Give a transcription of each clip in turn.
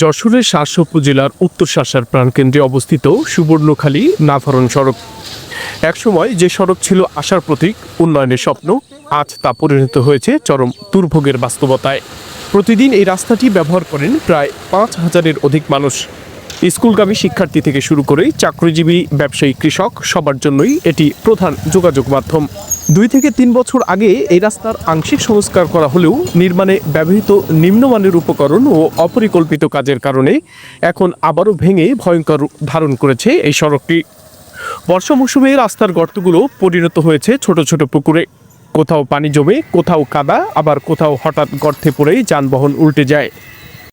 যশোরের শাস উপজেলার উত্তর শাসার প্রাণকেন্দ্রে অবস্থিত সুবর্ণখালী নাভারণ সড়ক। একসময় যে সড়ক ছিল আশার প্রতীক, উন্নয়নের স্বপ্ন, আজ তা পরিণত হয়েছে চরম দুর্ভোগের বাস্তবতায়। প্রতিদিন এই রাস্তাটি ব্যবহার করেন প্রায় পাঁচ হাজারের অধিক মানুষ। স্কুলগামী শিক্ষার্থী থেকে শুরু করে চাকরিজীবী ব্যবসায়ী কৃষক, সবার জন্যই এটি প্রধান যোগাযোগ মাধ্যম। দুই থেকে তিন বছর আগে এই রাস্তার আংশিক সংস্কার করা হলেও নির্মাণে ব্যবহৃত নিম্নমানের উপকরণ ও অপরিকল্পিত কাজের কারণে এখন আবারও ভেঙে ভয়ঙ্কর ধারণ করেছে এই সড়কটি। বর্ষা মৌসুমে রাস্তার গর্তগুলো পরিণত হয়েছে ছোট ছোট পুকুরে। কোথাও পানি জমে, কোথাও কাদা, আবার কোথাও হঠাৎ গর্তে পড়েই যানবাহন উল্টে যায়।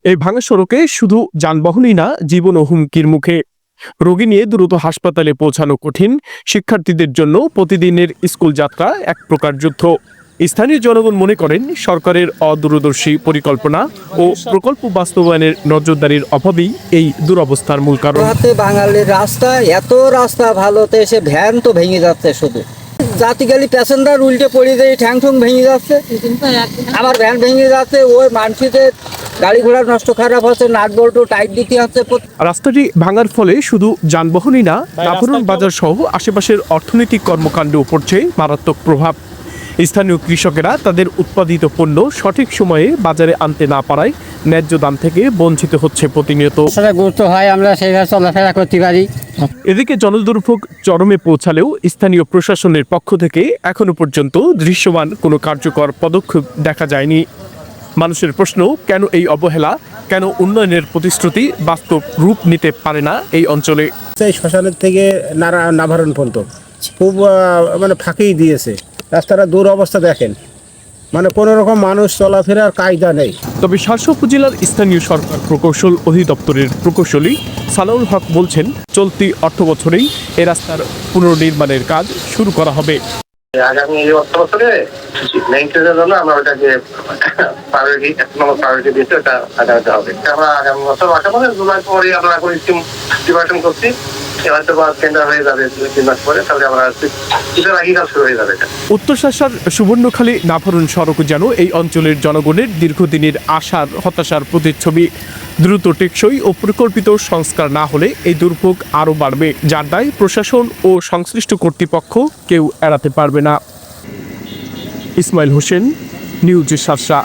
এই ভাঙা সড়কে শুধু যানবাহনই না জীবন ও হুমকির মুখে। রোগী নিয়ে দ্রুত হাসপাতালে পৌঁছানো কঠিন। শিক্ষার্থীদের জন্য প্রতিদিনের স্কুল যাত্রা এক প্রকার যুদ্ধ। স্থানীয় জনগণ মনে করেন সরকারের অদূরদর্শী পরিকল্পনা ও প্রকল্প বাস্তবায়নের নজরদারির অভাবেই এই দুরবস্থার মূল কারণ। হাতে বাঙালির রাস্তা, এত রাস্তা ভালোতে এসে ভ্যান তো ভেঙে যাচ্ছে শুধু। জাতিকালি প্যাসেঞ্জার উল্টে পড়ে যায়, ঠ্যাং ঠুং ভেঙে যাচ্ছে। আমার ভ্যান ভেঙে যাচ্ছে, ওই মানুষদের গাড়ি ঘোড়া নষ্ট খারাপ হচ্ছে নাট বল্টু টাইট দিতে হচ্ছে রাস্তাটি ভাঙার ফলে শুধু যানবাহনই না নাফরুন বাজার সহ আশেপাশের অর্থনৈতিক কর্মকাণ্ডেও পড়ছে মারাত্মক প্রভাব। স্থানীয় কৃষকেরা তাদের উৎপাদিত পণ্য সঠিক সময়ে বাজারে আনতে না পারায় ন্যায্য দাম থেকে বঞ্চিত হচ্ছে প্রতিনিয়ত। গুরুত্ব হয় আমরা সেইভাবে চলাফেরা করতে পারি। এদিকে জনদুর্ভোগ চরমে পৌঁছালেও স্থানীয় প্রশাসনের পক্ষ থেকে এখনও পর্যন্ত দৃশ্যমান কোনো কার্যকর পদক্ষেপ দেখা যায়নি। মানুষের প্রশ্ন কেন এই অবহেলা? কেন উন্নয়নের প্রতিশ্রুতি বাস্তব রূপ নিতে পারে না এই অঞ্চলে? শ্মশানের থেকে নারা নাভারণ পর্যন্ত। খুব মানে ফাঁকিই দিয়েছে। রাস্তাটা দূর অবস্থা দেখেন। মানে কোনো রকম মানুষ চলাফেরার কায়দা নেই। তবে শাসক উপজেলার স্থানীয় সরকার প্রকৌশল অধিদপ্তরের প্রকৌশলী সালাউল হক বলছেন চলতি অর্থ বছরেই এ রাস্তার পুনর্নির্মাণের কাজ শুরু করা হবে। আগামী অর্থ বছরে মেইনটেনের জন্য আমরা ওটাকে প্রায়োরিটি এক নম্বর প্রায়োরিটি দিতে ওটা আগামীতে হবে। আমরা আগামী বছর আশা করি জুলাই পরে আমরা এখন স্কিম ডিপার্টমেন্ট করছি। সুবর্ণখালী নাভরণ সড়ক যেন এই অঞ্চলের জনগণের দীর্ঘদিনের আশার, হতাশার প্রতিচ্ছবি। দ্রুত টেকসই ও প্রকল্পিত সংস্কার না হলে এই দুর্ভোগ আরও বাড়বে, যার দায় প্রশাসন ও সংশ্লিষ্ট কর্তৃপক্ষ কেউ এড়াতে পারবে না। ইসমাইল হোসেন, নিউজ শাসা